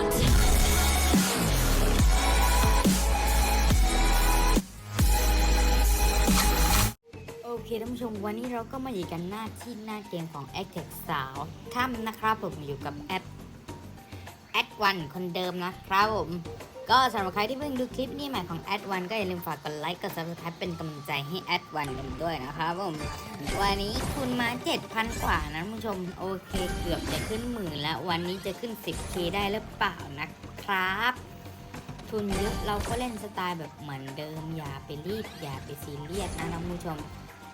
โอเคท่านผู้ชมวันนี้เราก็มาอยู่กันหน้าที่หน้าเกมของ a c t e c สาวถ้ำนะครับผมอยู่กับแอปแอดวันคนเดิมนะครับผม ก็สำหรับใครที่เพิ่งดูคลิปนี้ใหม่ของแอดวันก็อย่าลืมฝากกดไลค์กด subscribe เป็นกำลังใจให้แอดวันกันด้วยนะครับผมวันนี้คุณมา 7,000 กว่านะผู้ชมโอเคเกือบจะขึ้นหมื่นแล้ว วันนี้จะขึ้น 10k ได้หรือเปล่านะครับ ทุนเยอะเราก็เล่นสไตล์แบบเหมือนเดิมอย่าไปรีบอย่าไปซีเรียสนะท่านผู้ชม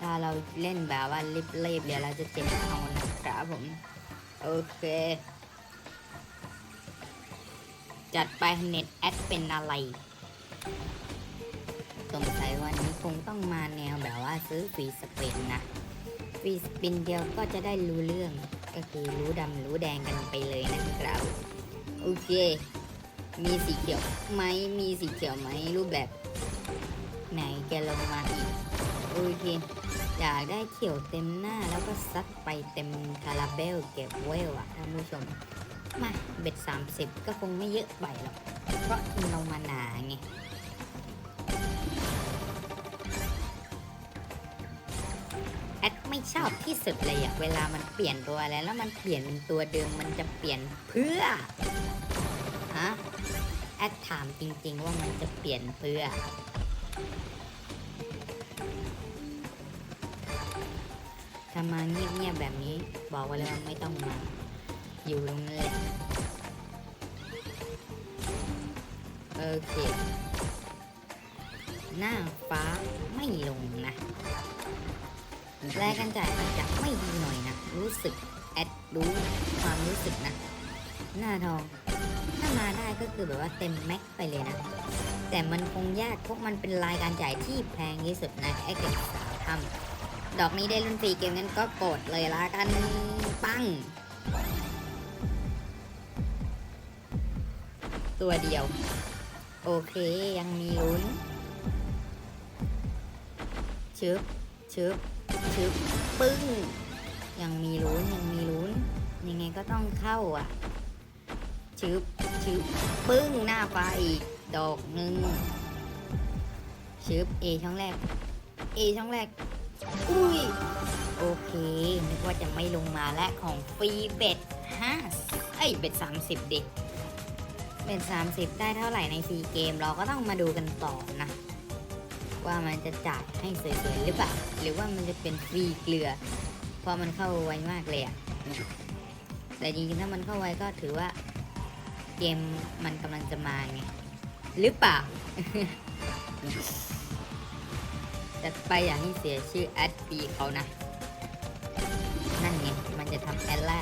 ถ้าเราเล่นแบบว่ารีบๆเดี๋ยวเราจะเจ็บเอานะครับผมโอเค จัดไปเน็ตแอดเป็นอะไรสงสัยวันนี้คงต้องมาแนวแบบว่าซื้อฟรีสเปนนะฟรีสปินเดียวก็จะได้รู้เรื่อง ก็คือรู้ดำรู้แดงกันไปเลยนะครับ โอเค มีสีเขียวไหมมีสีเขียวไหมรูปแบบ ไหนแกลงมาอีก โอเคอยากได้เขียวเต็มหน้าแล้วก็ซัดไปเต็มคาราเบลเก็บเวลอะท่านผู้ชม มาเบ็ด30 ก็คงไม่เยอะไปหรอก เพราะทุนเรามาหนาไงแอดไม่ชอบที่สุดเลยอะเวลามันเปลี่ยนตัวแล้วแล้วมันเปลี่ยนเป็นตัวเดิมมันจะเปลี่ยนเพื่อฮะแอดถามจริงๆว่ามันจะเปลี่ยนเพื่อถ้ามาเงียบๆแบบนี้ บอกไว้เลยว่าไม่ต้องมา อยู่ตรงนั้นแหละโอเค หน้าฟ้าไม่ลงนะแลกกันจ่ายอาจจะไม่ดีหน่อยนะ รู้สึกแอดรู้ความรู้สึกนะ หน้าทอง ถ้ามาได้ก็คือแบบว่าเต็มแม็กไปเลยนะ แต่มันคงยากเพราะมันเป็นรายการจ่ายที่แพงที่สุดในะไอ้เก็บสาวทำดอกนี้ได้รุ่นฟรีเกมนั้นก็กดเลยละกัน ปัง ตัวเดียว โอเคยังมีลุ้นชึบชึบชึบปึ้ง ยังมีลุ้นยังมีลุ้น ยังไงก็ต้องเข้าอะชึบชึบปึ้งหน้าฟ้าอีก ดอกหนึ่งชึบ A ช่องแรก A ช่องแรก อุ้ย โอเค นึกว่าจะไม่ลงมาและของฟรีเบ็ดห้าเอ้ย เบ็ดสามสิบดิ เบ็ดสามสิบได้เท่าไหร่ในฟรีเกม เราก็ต้องมาดูกันต่อนะ ว่ามันจะจ่ายให้สวยๆหรือเปล่า หรือว่ามันจะเป็นฟรีเกลือ เพราะมันเข้าไวมากเลยอะแต่จริงๆถ้ามันเข้าไวก็ถือว่า เกมมันกำลังจะมาไงหรือเปล่าจัดไปอย่าให้เสียชื่อแอดปีเขานะ นั่นไงมันจะทำแอดละ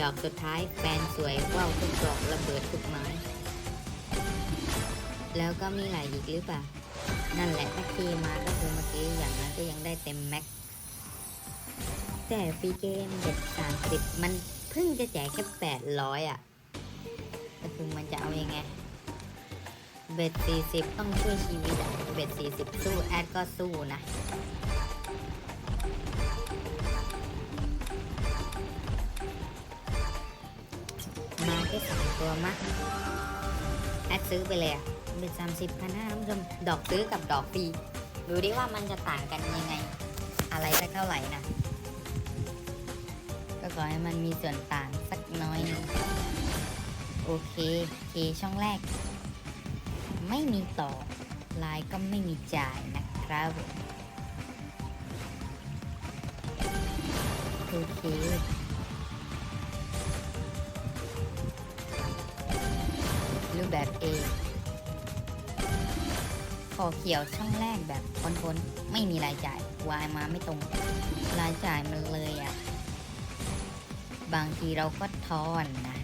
ดอกสุดท้ายแฟนสวยว่าวทุกดอกระเบิดทุกไม้ แล้วก็มีหลายอีกหรือเปล่า นั่นแหละถ้าคีมาก็คือเมื่อกี้อย่างนั้นก็ยังได้เต็มแม็ก แต่ฟรีเกมเด็ดสามสิบมันเพิ่งจะแจกแค่แปดร้อยอะก็คือมันจะเอาอยัางไง เบ็ดสี่สิบต้องช่วยชีวิตอะเบ็ดสี่สิบสู้แอดก็สู้นะ ค่สองตัวมะแอดซื้อไปเลยอะเบ็ดสามสิบพันห้าท่านผู้ชมดอกซื้อกับดอกฟรีดูดิว่ามันจะต่างกันยังไง อะไรสักเท่าไหร่นะ ก็ขอให้มันมีส่วนต่างสักน้อยหนึงโอเคเคช่องแรก ไม่มีต่อไลน์ก็ไม่มีจ่ายนะครับโอเค รูปแบบ A ขอเขียวช่องแรกแบบคนๆ ไม่มีรายจ่ายวายมาไม่ตรง รายจ่ายมันเลยอะ่ะ บางทีเราก็ทอนนะ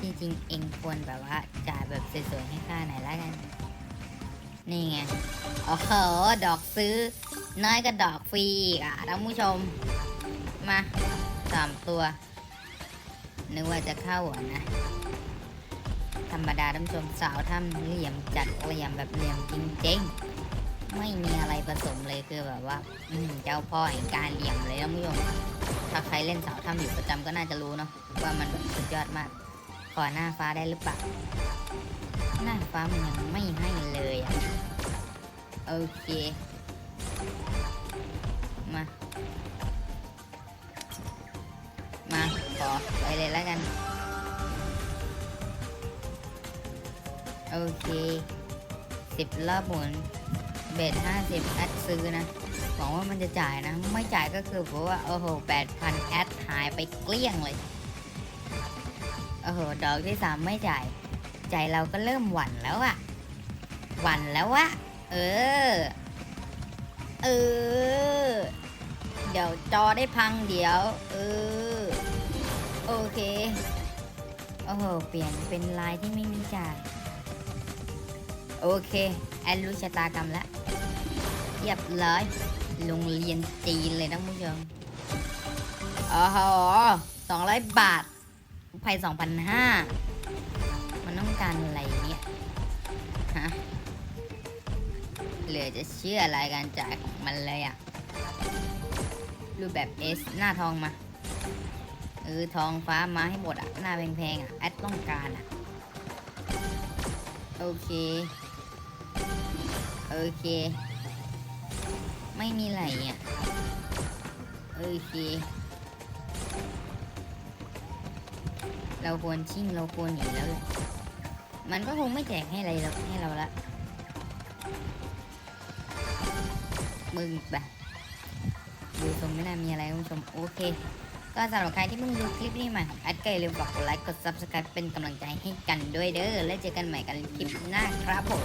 จริงๆ เองควรแบบว่าจ่ายแบบสวยๆให้ค่าไหนอยละกัน นี่ไง โอ้โห ดอกซื้อ น้อยกับดอกฟรีอะท่านผู้ชม มาสามตัว นึกว่าจะเข้าอะนะ ธรรมดาท่านผู้ชมสาวทำเหลี่ยมจัดเหลี่ยมแบบเหลี่ยมจริงๆ ไม่มีอะไรผสมเลยคือแบบว่า อืเจ้าพ่อแห่งการเหลี่ยมเลยท่านผู้ชมถ้าใครเล่นสาวถ้ำอยู่ประจำก็น่าจะรู้เนาะว่ามันสุดยอดมากขอหน้าฟ้าได้หรือเปล่าหน้าฟ้ามันยังไม่ให้เลยอะโอเค มา มาขอไปเลยแล้วกัน โอเคสิบรอบหมุนเบสห้าสิบแอดซื้อนะหวังว่ามันจะจ่ายนะ ไม่จ่ายก็คือเพราะว่าโอ้โหแปดพันแอดหายไปเกลี้ยงเลยโอ้โหดอกที่สามไม่จ่าย ใจเราก็เริ่มหวั่นแล้วอะหวั่นแล้ววะเออ เออ เดี๋ยวจอได้พังเดี๋ยว เออ โอเค โอ้โห เปลี่ยนเป็นลายที่ไม่มีจ่าย โอเค แอนรู้ชะตากรรมแล้วเรียบร้อยโรงเรียนจีนเลยนะผู้ชมอ๋อสองร้อยบาทภัยสองพันห้ามันต้องการอะไรเนี่ยฮะเหลือจะเชื่อรายการจ่ายของมันเลยอะรูปแบบ S หน้าทองมาเออทองฟ้ามาให้หมดอะหน้าแพงๆอะแอดต้องการอะโอเค โอเค ไม่มีไหลอะ โอเค เราควรชิ่งเราควรหนีแล้วแหละ มันก็คงไม่แจกให้อะไรเราให้เราละ มึงแบบดูทรงไม่น่ามีอะไรคุณผู้ชม โอเค ก็สำหรับใครที่เพิ่งดูคลิปนี้ม่ของแอดก็อย่าลืมฝากกดไลค์กด subscribe เป็นกำลังใจให้กันด้วยเด้อ แล้วเจอกันใหม่กันคลิปหน้าครับผม